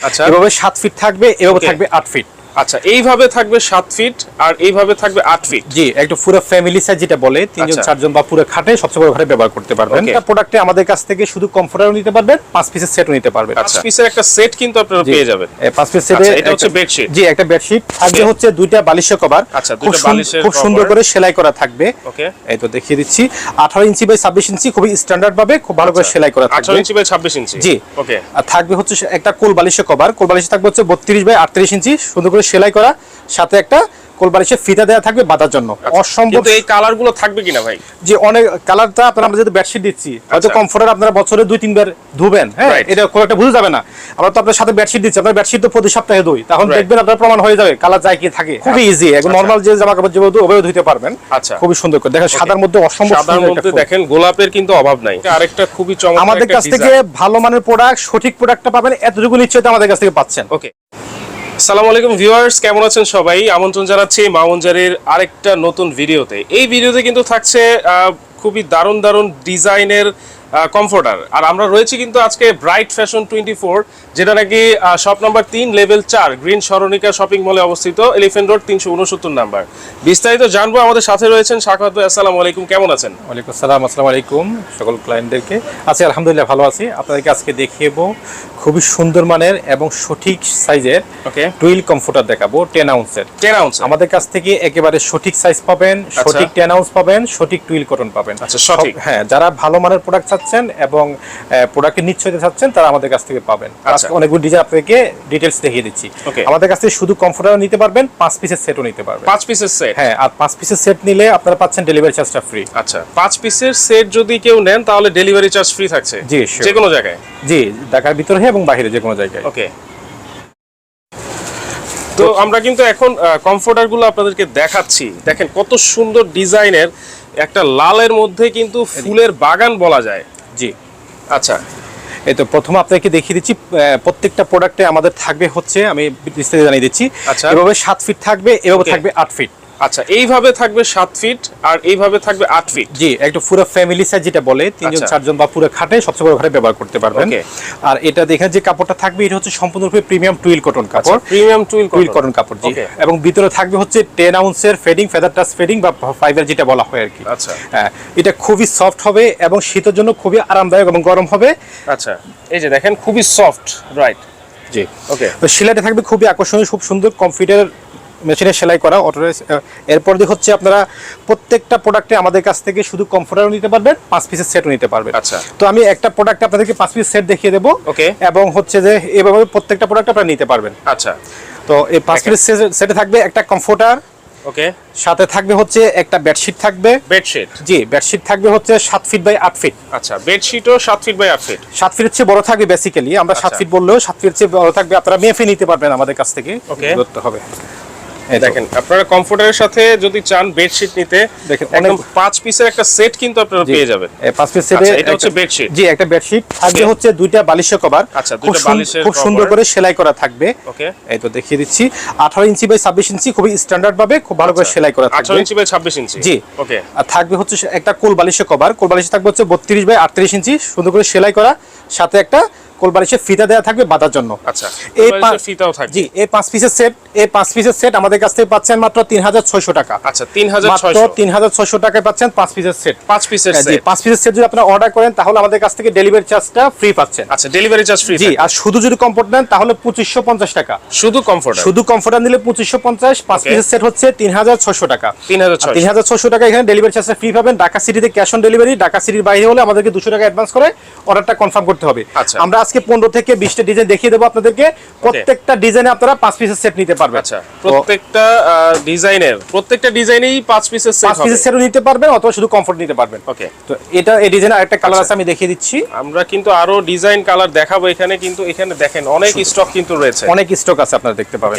আচ্ছা। এভাবে সাত ফিট থাকবে এভাবে থাকবে আট ফিট আচ্ছা এইভাবে থাকবে সাত ফিট আর এইভাবে থাকবে আট ফিট জি একটা পুরো ফ্যামিলি সাইজ যেটা বলে তিনজন আচ্ছা। চারজন বা পুরো খাটে সবচেয়ে বড় ঘরে ব্যবহার করতে পারবেন। এটা প্রোডাক্টে আমাদের কাছ থেকে শুধু কমফোর্টারও নিতে পারবেন পাঁচ পিসের সেটও নিতে পারবেন। পাঁচ পিসের একটা সেট কিন্তু আপনারা পেয়ে যাবেন। পাঁচ পিস সেটে আচ্ছা, এটা হচ্ছে bedsheet। জি একটা বেডশিট থাকবে হচ্ছে দুইটা বালিশের কভার আচ্ছা, দুইটা বালিশের খুব সুন্দর করে সেলাই করা থাকবে। ওকে এই তো দেখিয়ে দিচ্ছি। আঠারো ইঞ্চি বাই ছাব্বিশ ইঞ্চি খুবই স্ট্যান্ডার্ড ভাবে খুব ভালো করে সেলাই করা থাকবে। ইঞ্চি বাই ছাব্বিশ ইঞ্চি। জি। ওকে আর থাকবে হচ্ছে একটা কোল বালিশের কভার কোল বালিশ থাকবে হচ্ছে বত্রিশ বাই আটত্রিশ ইঞ্চি। সুন্দর করে সেলাই করা সাথে একটা কোল বালিশের ফিতা দেওয়া থাকবে বাঁধার জন্য। অসম্ভব এই কালারগুলো থাকবে কিনা ভাই? যে অনেক কালারটা আপনারা আমরা যেহেতু বেডশিট দিচ্ছি হয়তো আচ্ছা। কমফোর্টার আপনারা বছরে দুই তিনবার ধুবেন হ্যাঁ? এটা খুব একটা বোঝা যাবে না। আমরা তো আপনার সাথে বেডশিট দিচ্ছি আপনার বেডশিট তো প্রতি সপ্তাহে দুই তখন দেখবেন আপনার প্রমাণ হয়ে যাবে কালার যায় কি থাকে। খুবই ইজি একদম নর্মাল যে জামা কাপড় যেভাবে ওভাবে ধুতে পারবেন। আচ্ছা। খুবই সুন্দর করে। দেখেন সাদার মধ্যে অসম্ভব সাদার মধ্যে দেখেন গোলাপের কিন্তু অভাব নাই। আরেকটা খুবই চমৎকার আমাদের কাছ থেকে ভালো মানের প্রোডাক্ট সঠিক প্রোডাক্টটা পাবেন এতটুকু নিশ্চয়তা আমাদের কাছ থেকে পাচ্ছেন। ওকে সালাম আলাইকুম ভিউয়ার্স, কেমন আছেন সবাই? আমন্ত্রণ জানাচ্ছি মামুনজারির আরেকটা নতুন ভিডিওতে। এই ভিডিওতে কিন্তু থাকছে খুবই দারুণ দারুণ ডিজাইনের কমফোর্টার আর আমরা রয়েছি কিন্তু আজকে ব্রাইট ফ্যাশন টোয়েন্টি ফোর যেটা নাকি শপ নাম্বার তিন লেভেল চার গ্রিন সরণিকা শপিং মলে অবস্থিত এলিফেন্ট রোড তিনশো উনসত্তর নাম্বার বিস্তারিত জানব আমাদের সাথে রয়েছেন সাখাত আসসালামু আলাইকুম কেমন আছেন? ওয়ালাইকুম আসসালাম আসসালামু আলাইকুম সকল ক্লায়েন্টদেরকে আছি আলহামদুলিল্লাহ ভালো আছি। আপনাদেরকে আজকে দেখিয়ে খুবই সুন্দর মানের এবং সঠিক সাইজের ওকে টুইল কমফোর্টার দেখাবো টেন আউন্সের টেন আউন্স আমাদের কাছ থেকে একেবারে সঠিক সাইজ পাবেন সঠিক টেন আউন্স পাবেন সঠিক টুইল কটন পাবেন। আচ্ছা, সঠিক। হ্যাঁ যারা ভালো মানের প্রোডাক্ট চাচ্ছেন এবং প্রোডাক্টের নিশ্চয়তা চাচ্ছেন তারা আমাদের কাছ থেকে পাবেন। আচ্ছা। আজকে অনেকগুলো ডিজাইন আপনাদেরকে ডিটেলস দেখিয়ে দিচ্ছি। আমাদের কাছ থেকে শুধু কমফোর্টার নিতে পারবেন পাঁচ পিসের সেটও নিতে পারবেন। পাঁচ পিসের সেট হ্যাঁ আর পাঁচ পিসের সেট নিলে আপনারা পাচ্ছেন ডেলিভারি চার্জটা ফ্রি আচ্ছা পাঁচ পিসের সেট যদি কেউ নেন তাহলে ডেলিভারি চার্জ ফ্রি থাকছে? জি, যে কোনো জায়গায়? জি ঢাকার ভিতরে এবং বাইরে যে কোনো জায়গায়। ওকে তো আমরা কিন্তু এখন কমফোর্টারগুলো আপনাদেরকে দেখাচ্ছি। দেখেন কত সুন্দর ডিজাইনের একটা লালের মধ্যে কিন্তু ফুলের বাগান বলা যায়। জি। আচ্ছা। এই তো প্রথম আপনাকে দেখিয়ে দিচ্ছি প্রত্যেকটা প্রোডাক্টে আমাদের থাকবে হচ্ছে আমি বিস্তারিত জানিয়ে দিচ্ছি। আচ্ছা। এভাবে সাত ফিট থাকবে এভাবে থাকবে আট ফিট আচ্ছা এইভাবে থাকবে সাত ফিট আর এইভাবে থাকবে আট ফিট জি একটা পুরো ফ্যামিলি সাইজ যেটা বলে তিনজন আচ্ছা। চারজন বা পুরো খাটে সবচেয়ে বড় ঘরে ব্যবহার করতে পারবেন। আর এটা দেখেন যে কাপড়টা থাকবে এটা হচ্ছে সম্পূর্ণরূপে প্রিমিয়াম টুইল কটন কাপড়। প্রিমিয়াম টুইল টুইল কটন কাপড় জি। এবং ভিতরে থাকবে হচ্ছে টেন আউন্সের ফেডিং ফেদার টাচ ফেডিং বা ফাইবার যেটা বলা হয় আর কি। আচ্ছা। হ্যাঁ এটা খুবই সফট হবে এবং শীতের জন্য খুবই আরামদায়ক এবং গরম হবে। আচ্ছা এই যে দেখেন খুবই সফট রাইট জি। ওকে। তো সেলাইটা থাকবে খুবই আকর্ষণীয় খুব সুন্দর কম্পিউটার মেশিনে সেলাই করা অটো এরপর দিয়ে হচ্ছে আপনারা প্রত্যেকটা প্রোডাক্টে আমাদের কাছ থেকে শুধু কমফোর্টারও নিতে পারবেন পাঁচ পিসের সেটও নিতে পারবেন। আচ্ছা। তো আমি একটা প্রোডাক্ট আপনাদেরকে পাঁচ পিস সেট দেখিয়ে দেবো। ওকে। এবং হচ্ছে যে এভাবে প্রত্যেকটা প্রোডাক্ট আপনারা নিতে পারবেন। আচ্ছা। তো এই পাঁচ পিস সেটে থাকবে একটা কমফোর্টার ওকে। সাথে থাকবে হচ্ছে একটা বেডশিট থাকবে। বেডশিট জি বেডশিট থাকবে হচ্ছে সাত ফিট বাই আট ফিট আচ্ছা বেডশিটও সাত ফিট বাই আট ফিট সাত ফিট চেয়ে বড় থাকবে বেসিক্যালি আমরা সাত আচ্ছা। ফিট বললেও সাত ফিট চেয়ে বড় থাকবে আপনারা মেফে নিতে পারবেন আমাদের কাছ থেকে। ওকে। ধরতে হবে। দেখেন আপনারা কমফোর্টারের সাথে যদি চান বেডশিট নিতে দেখেন, একদম পাঁচ পিসের একটা সেট কিন্তু আপনারা পেয়ে যাবেন। পাঁচ পিস সেটে আচ্ছা, এটা হচ্ছে bedsheet। জি একটা বেডশিট থাকবে হচ্ছে দুইটা বালিশের কভার আচ্ছা, দুইটা বালিশের খুব সুন্দর করে সেলাই করা থাকবে। ওকে এই তো দেখিয়ে দিচ্ছি। আঠারো ইঞ্চি বাই ছাব্বিশ ইঞ্চি খুবই স্ট্যান্ডার্ড ভাবে খুব ভালো করে সেলাই করা আঠারো থাকবে। ইঞ্চি বাই ছাব্বিশ ইঞ্চি। জি। ওকে আর থাকবে হচ্ছে একটা কোল বালিশের কভার কোল বালিশ থাকবে হচ্ছে বত্রিশ বাই আটত্রিশ ইঞ্চি সুন্দর করে সেলাই করা। সাথে একটা কোল বালিশের ফিতা দেওয়া থাকবে বাঁধার জন্য। আচ্ছা এই এই ফিতাও থাকবে। জি এই পাঁচ পিসের সেট এই পাঁচ পিসের সেট আমাদের কাছ থেকে পাচ্ছেন মাত্র তিন হাজার ছয়শো টাকা। আচ্ছা তিন হাজার তিন হাজার ছয়শো টাকায় পাচ্ছেন পাঁচ পিসের সেট পাঁচ পিসের জি পাঁচ পিসের সেট যদি আপনারা অর্ডার করেন তাহলে আমাদের কাছ থেকে ডেলিভারি চার্জটা ফ্রি পাচ্ছেন। আচ্ছা ডেলিভারি চার্জ ফ্রি জি আর শুধু যদি কমফোর্ট নেন তাহলে পঁচিশশো পঞ্চাশ টাকা। শুধু কমফোর্ট শুধু কমফোর্টার নিলে পঁচিশশো পঞ্চাশ পাঁচ পিসের সেট হচ্ছে তিন হাজার ছশো টাকা। তিন হাজার তিন হাজার ছশো টাকা এখানে ডেলিভারি চার্জটা ফ্রি পাবেন। ঢাকা সিটিতে ক্যাশ অন ডেলিভারি ঢাকা সিটির বাইরে হলে আমাদেরকে দুশো টাকা অ্যাডভান্স করে অর্ডারটা কনফার্ম করতে হবে। আমরা আজকে পনেরো থেকে বিশটা ডিজাইন দেখিয়ে দেবো আপনাদেরকে। প্রত্যেকটা ডিজাইনে আপনারা পাঁচ পিসের সেট নিতে পারবেন। আচ্ছা প্রত্যেকটা ডিজাইনের প্রত্যেকটা ডিজাইনেই পাঁচ পিসের সেট পাঁচ পিসের সেটও নিতে পারবেন অথবা শুধু কমফোর্ট নিতে পারবেন। ওকে তো এটা এই ডিজাইনের আরেকটা কালার আচ্ছা। আছে আমি দেখিয়ে দিচ্ছি। আমরা কিন্তু আরও ডিজাইন কালার দেখাবো এখানে কিন্তু এখানে দেখেন অনেক স্টক কিন্তু রয়েছে। অনেক স্টক আছে আপনারা দেখতে পাবেন।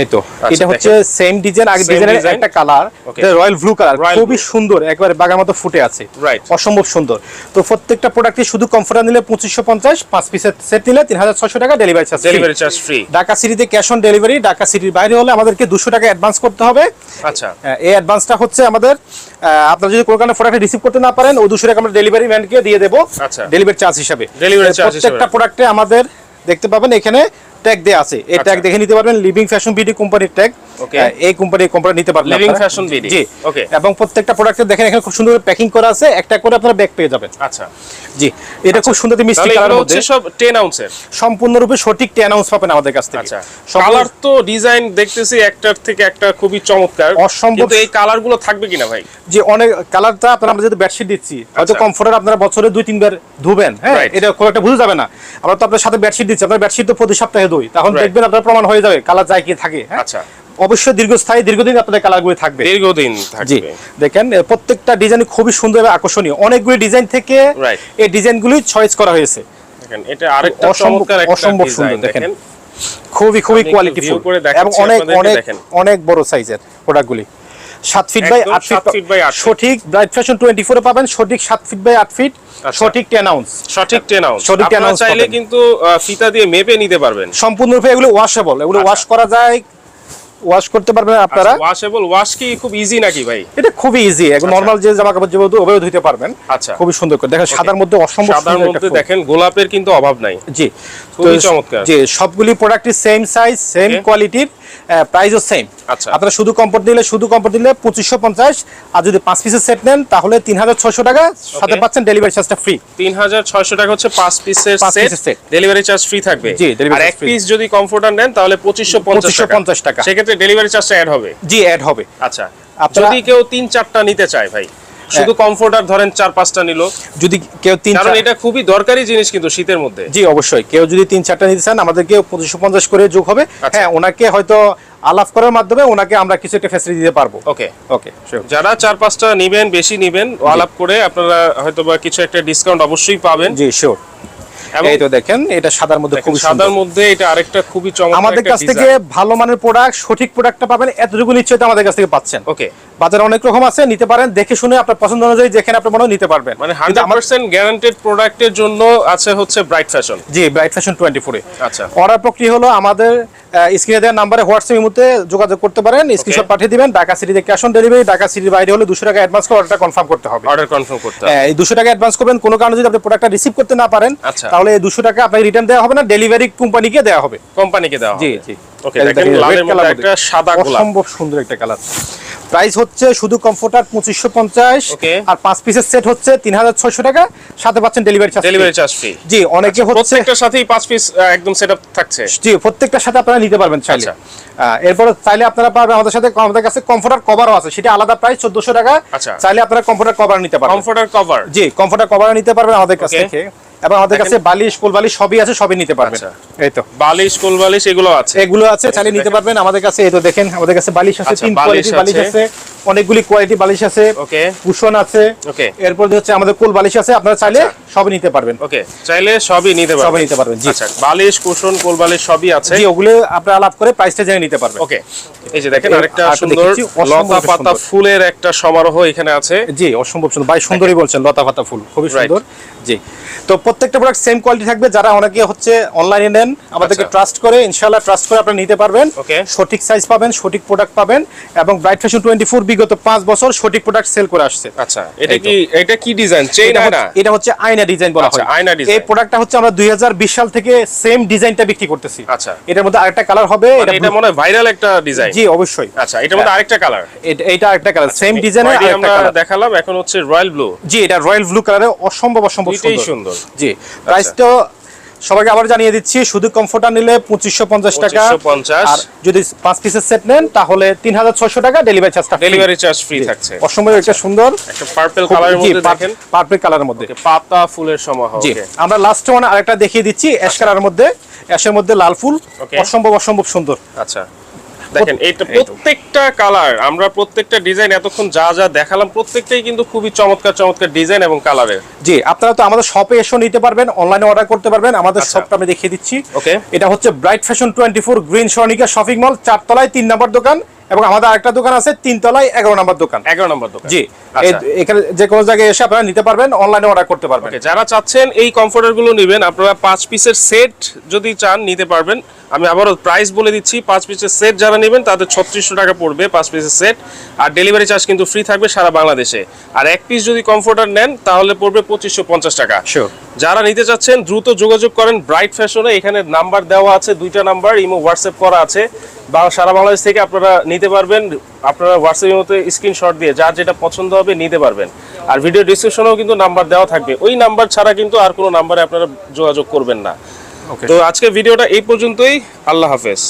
এই তো আচ্ছা, এটা হচ্ছে সেম ডিজাইন আগে ডিজাইনের একটা কালার রয়্যাল ব্লু কালার খুবই সুন্দর একবারে বাগার মতো ফুটে আছে। অসম্ভব সুন্দর। তো প্রত্যেকটা প্রোডাক্টে শুধু কমফোর্টার নিলে পঁচিশশো পঞ্চাশ পাঁচ পিসের সেট নিলে তিন হাজার ছশো টাকা delivery charge delivery charge free Dhaka সিটিতে ক্যাশ অন ডেলিভারি ঢাকা সিটির বাইরে হলে আমাদেরকে দুশো টাকা অ্যাডভান্স করতে হবে। আচ্ছা। এই অ্যাডভান্সটা হচ্ছে আমাদের আপনারা যদি কোনো কারণে প্রোডাক্ট রিসিভ করতে না পারেন ওই দুশো টাকা আমরা ডেলিভারি ম্যানকে দিয়ে দেবো আচ্ছা। ডেলিভারি চার্জ হিসাবে। Delivery charge প্রত্যেকটা। প্রোডাক্টে আমাদের দেখতে পাবেন এখানে ট্যাগ দেওয়া আছে। এই ট্যাগ আচ্ছা। দেখে নিতে পারবেন লিভিং ফ্যাশন বিউটি কোম্পানির ট্যাগ. এই কোম্পানি কোম্পানি নিতে পারবেন আপনারা। Fashion BD, জি। Okay. এবং প্রত্যেকটা প্রোডাক্টে দেখেন এখানে খুব সুন্দর প্যাকিং করা আছে। একটা করে আপনারা ব্যাগ পেয়ে যাবেন। আচ্ছা। জি। এটা খুব সুন্দর মিষ্টি কালার হচ্ছে সব 10 আউন্সের সম্পূর্ণরূপে সঠিক টেন আউন্স পাবেন আমাদের কাছ থেকে। আচ্ছা। কালার তো ডিজাইন দেখতেছি একটার থেকে একটা খুবই চমৎকার। অসম্ভব- কিন্তু এই কালারগুলো থাকবে কিনা ভাই? যে অনেক কালারটা আপনারা আমরা যদি বেডশিট দিচ্ছি হয়তো আচ্ছা। কমফোর্টার আপনারা বছরে দুই তিনবার ধুবেন হ্যাঁ? এটা খুব একটা বোঝা যাবে না। আমরা তো আপনার সাথে বেডশিট দিচ্ছি। আপনার বেডশিট তো প্রতি সপ্তাহে দুই। তখন দেখবেন আপনার প্রমাণ হয়ে যাবে কালার যায় কি থাকে হ্যাঁ? আচ্ছা। অবশ্যই দীর্ঘস্থায়ী দীর্ঘদিন আপনাদের কালারগুলি থাকবে। দীর্ঘদিন জি। দেখেন প্রত্যেকটা ডিজাইন খুবই সুন্দর এবং আকর্ষণীয়। অনেকগুলি ডিজাইন থেকে এই ডিজাইনগুলি চয়েস করা হয়েছে। দেখেন এটা আরেকটা চমৎকার একটা অসম্ভব সুন্দর, দেখেন। খুবই খুবই কোয়ালিটিফুল এবং অনেক অনেক দেখেন। অনেক বড় সাইজের প্রোডাক্টগুলি সাত ফিট বাই একদম আট ফিট। সঠিক ব্রাইট ফ্যাশন টোয়েন্টি ফোরে পাবেন সঠিক সাত ফিট বাই আট ফিট আচ্ছা। সঠিক টেন আউন্স সঠিক 10 আউন্স সঠিক 10 আপনারা ounce চাইলে কিন্তু ফিতা দিয়ে মেপে নিতে পারবেন। সম্পূর্ণরূপে এগুলো ওয়াশেবল এগুলো ওয়াশ করা যায় ওয়াশ করতে পারবেন আপনারা। ওয়াশেবল ওয়াশ কি খুব ইজি নাকি ভাই? এটা খুবই ইজি এখন নরমাল যে জামা কাপড় যেভাবে ওভাবে ধুতে পারবেন আচ্ছা। খুবই সুন্দর করে। দেখেন সাদার মধ্যে অসম্ভব সাদার মধ্যে দেখেন গোলাপের কিন্তু অভাব নাই। জি। খুবই চমৎকার। জি সবগুলি প্রোডাক্টই সেম সাইজ সেম কোয়ালিটির প্রাইসও সেম আচ্ছা। আপনারা শুধু কম্পোর্ট নিলে শুধু কম্পোর্ট নিলে পঁচিশশো পঞ্চাশ আর যদি পাঁচ পিসের সেট নেন তাহলে তিন হাজার ছশো টাকা সাথে. পাচ্ছেন ডেলিভারি চার্জটা ফ্রি তিন হাজার ছয়শো টাকা হচ্ছে পাঁচ পিসের সেট ডেলিভারি চার্জ ফ্রি থাকবে। জি, আর এক পিস যদি কমফোর্টার নেন তাহলে পঁচিশশো পঁচিশশো পঞ্চাশ 2550 টাকা। সেক্ষেত্রে ডেলিভারি চার্জটা অ্যাড হবে। জি অ্যাড হবে। আচ্ছা। যদি কেউ তিন চারটা নিতে চায় ভাই শুধু কমফোর্টার ধরেন চার পাঁচটা নিল। যদি কেউ তিন কারণ এটা খুবই দরকারি জিনিস কিন্তু শীতের মধ্যে। জি অবশ্যই। কেউ যদি তিন চারটা নিতে চান আমাদেরকে পঁচিশশো পঞ্চাশ করে যোগ হবে। আচ্ছা। হ্যাঁ ওনাকে হয়তো আলাপ করার মাধ্যমে ওনাকে আমরা কিছু একটা ফ্যাসিলিটি দিতে পারব। ওকে। ওকে যারা চার পাঁচটা নিবেন বেশি নিবেন আলাপ করে আপনারা হয়তো বা কিছু একটা ডিসকাউন্ট অবশ্যই পাবেন। জি শিওর এই তো দেখেন এটা সাদার মধ্যে খুব সাদার মধ্যে এটা আরেকটা খুবই চমৎকার আমাদের কাছ থেকে ভালো মানের প্রোডাক্ট সঠিক প্রোডাক্টটা পাবেন এতটুকু নিশ্চয়তা আমাদের কাছ থেকে পাচ্ছেন। ওকে। বাজারে অনেক রকম আছে নিতে পারেন দেখে শুনে আপনার পছন্দ অনুযায়ী যেখানে আপনি মনে নিতে পারবেন। মানে গ্যারান্টেড প্রোডাক্টের জন্য আছে হচ্ছে ব্রাইট ফ্যাশন জি ব্রাইট ফ্যাশন আচ্ছা। অর্ডার প্রক্রিয়া হলো আমাদের স্ক্রিনে দেওয়ার নাম্বারে হোয়াটসঅ্যাপের মধ্যে যোগাযোগ করতে পারেন। স্ক্রিনশট পাঠিয়ে দিবেন ঢাকা সিটিতে ক্যাশ অন ডেলিভারি ঢাকা সিটির বাইরে হলে দুশো টাকা অ্যাডভান্স করে অর্ডারটা কনফার্ম করতে হবে। অর্ডার কনফার্ম করতে হবে। হ্যাঁ, এই দুশো টাকা অ্যাডভান্স করবেন কোনো কারণে যদি আপনি প্রোডাক্টটা রিসিভ করতে না পারেন আচ্ছা। তাহলে এই দুশো টাকা আপনাকে রিটার্ন দেওয়া হবে না ডেলিভারি কোম্পানিকে দেওয়া হবে। কোম্পানিকে দেওয়া জি হবে। জি। ওকে দেখেন লালের মধ্যে একটা সাদা গোলাপ। অসম্ভব সুন্দর একটা কালার প্রাইস হচ্ছে শুধু কমফোর্টার পঁচিশশো পঞ্চাশ। আর পাঁচ পিসের সেট হচ্ছে তিন হাজার ছয়শো টাকা। সাথে পাচ্ছেন delivery charge delivery charge free জি অনেকে হচ্ছে প্রত্যেকটার সাথেই পাঁচ পিস একদম সেটআপ থাকছে। জি প্রত্যেকটার সাথে আপনারা নিতে পারবেন চাইলে। আচ্ছা। এরপরে চাইলে আপনারা পারবেন আমাদের সাথে আমাদের কাছে কমফোর্টার কভারও আছে। সেটা আলাদা প্রাইস চোদ্দশো টাকা। আচ্ছা। চাইলে আপনারা কমফোর্টার কভার নিতে পারবেন। কমফোর্টার কভার জি কমফোর্টার কভার নিতে পারবেন আমাদের কাছ. থেকে। এবং আমাদের। কাছে বালিশ কোল বালিশ সবই আছে সবই নিতে পারবেন। আচ্ছা। এই তো। বালিশ কোল বালিশ এগুলো আছে। এগুলো আছে চাইলে নিতে পারবেন। আমাদের কাছে এই তো দেখেন আমাদের কাছে বালিশ আছে আচ্ছা, তিন বালিশ কোয়ালিটির বালিশ আছে। অনেকগুলি কোয়ালিটি বালিশ আছে ওকে। কুশন আছে। ওকে। এরপর হচ্ছে আমাদের কোল বালিশ আছে আপনারা চাইলে সবই নিতে পারবেন। ওকে চাইলে সবই নিতে পারবেন। সবই নিতে পারবেন, জি। আচ্ছা বালিশ কুশন কোল বালিশ সবই আছে। জি ওগুলো আপনারা আলাপ করে প্রাইসটা জেনে নিতে পারবেন। ওকে এই যে দেখেন আরেকটা সুন্দর লতা পাতা ফুলের একটা সমারোহ এখানে আছে। জি অসম্ভব সুন্দর। ভাই সুন্দরই বলছেন লতা পাতা ফুল খুবই সুন্দর। জি তো প্রত্যেকটা প্রোডাক্ট সেম কোয়ালিটি থাকবে যারা অনেকে হচ্ছে অনলাইনে নেন আমাদেরকে আচ্ছা। ট্রাস্ট করে ইনশাআল্লাহ ট্রাস্ট করে আপনারা নিতে পারবেন। সঠিক সাইজ পাবেন সঠিক প্রোডাক্ট পাবেন এবং ব্রাইট ফ্যাশন টোয়েন্টি ফোর বিগত পাঁচ বছর সঠিক প্রোডাক্ট সেল করে আসছে। আচ্ছা এটা কি এটা কি ডিজাইন চেইন এটা না হচ্ছে- এটা হচ্ছে আয়না ডিজাইন বলা আচ্ছা, হয়। আয়না design। এই প্রোডাক্টটা হচ্ছে আমরা 2020 সাল থেকে সেম ডিজাইনটা বিক্রি করতেছি। আচ্ছা। এটার মধ্যে আরেকটা কালার হবে মানে এটা মনে হয় ভাইরাল একটা ডিজাইন জি অবশ্যই। আচ্ছা এটার মধ্যে আরেকটা কালার এটা- আরেকটা কালার সেম ডিজাইনের আরেকটা আমরা কালার দেখালাম এখন হচ্ছে রয়্যাল ব্লু জি এটা রয়্যাল ব্লু কালারে অসম্ভব অসম্ভব সুন্দর। জি প্রাইসটা সবাইকে আবার জানিয়ে দিচ্ছি শুধু কমফোর্টার নিলে পঁচিশশো পঞ্চাশ টাকা। আর যদি পাঁচ পিসের সেট নেন তাহলে তিন হাজার ছয়শো টাকা ডেলিভারি চার্জটা ডেলিভারি চার্জ ফ্রি থাকছে। অসম্ভব একটা সুন্দর। একটা পার্পল কালারের মধ্যে দেখেন। পার্পল কালারের মধ্যে। পাতা ফুলের সমারোহ জি আমরা লাস্ট ওয়ান আরেকটা দেখিয়ে দিচ্ছি অ্যাশ কালারের মধ্যে। অ্যাশের মধ্যে লাল ফুল। অসম্ভব অসম্ভব সুন্দর। আচ্ছা। দেখেন এইটা প্রত্যেকটা কালার আমরা প্রত্যেকটা ডিজাইন এতক্ষণ যা যা দেখালাম প্রত্যেকটাই কিন্তু খুবই চমৎকার চমৎকার ডিজাইন এবং কালারের জি আপনারা তো আমাদের শপে এসেও নিতে পারবেন অনলাইনে অর্ডার করতে পারবেন আমাদের আচ্ছা। শপটা আমি দেখিয়ে দিচ্ছি। ওকে এটা হচ্ছে bright fashion twenty four green Saranika shopping mall চারতলায় তিন নম্বর দোকান। এবং আমাদের আরেকটা দোকান আছে তিনতলায় এগারো নম্বর দোকান। এগারো নম্বর দোকান। জি আচ্ছা। এখানে যে কোনো জায়গায় এসে আপনারা নিতে পারবেন অনলাইনে অর্ডার করতে পারবেন। যারা চাচ্ছেন এই কমফোর্টারগুলো নেবেন আপনারা পাঁচ পিসের সেট যদি চান নিতে পারবেন। আমি আবারও প্রাইস বলে দিচ্ছি পাঁচ পিসের সেট যারা নেবেন তাদের ছত্রিশশো টাকা পড়বে পাঁচ পিসের সেট আর ডেলিভারি চার্জ কিন্তু ফ্রি থাকবে সারা বাংলাদেশে। আর এক পিস যদি কমফোর্টার নেন তাহলে পড়বে পঁচিশশো পঞ্চাশ টাকা। যারা নিতে চাচ্ছেন দ্রুত যোগাযোগ করেন ব্রাইট ফ্যাশনে এখানে নাম্বার দেওয়া আছে দুইটা নাম্বার ইমো হোয়াটসঅ্যাপ করা আছে। সারা বাংলাদেশ থেকে আপনারা নিতে পারবেন আপনারা হোয়াটসঅ্যাপের মতো স্ক্রিনশট দিয়ে যার যেটা পছন্দ হবে নিতে পারবেন। আর ভিডিও ডিসক্রিপশনেও কিন্তু নাম্বার দেওয়া থাকবে। ওই নাম্বার ছাড়া কিন্তু আর কোনো নাম্বারে আপনারা যোগাযোগ করবেন না. তো আজকে ভিডিওটা এই পর্যন্তই। আল্লাহ হাফেজ।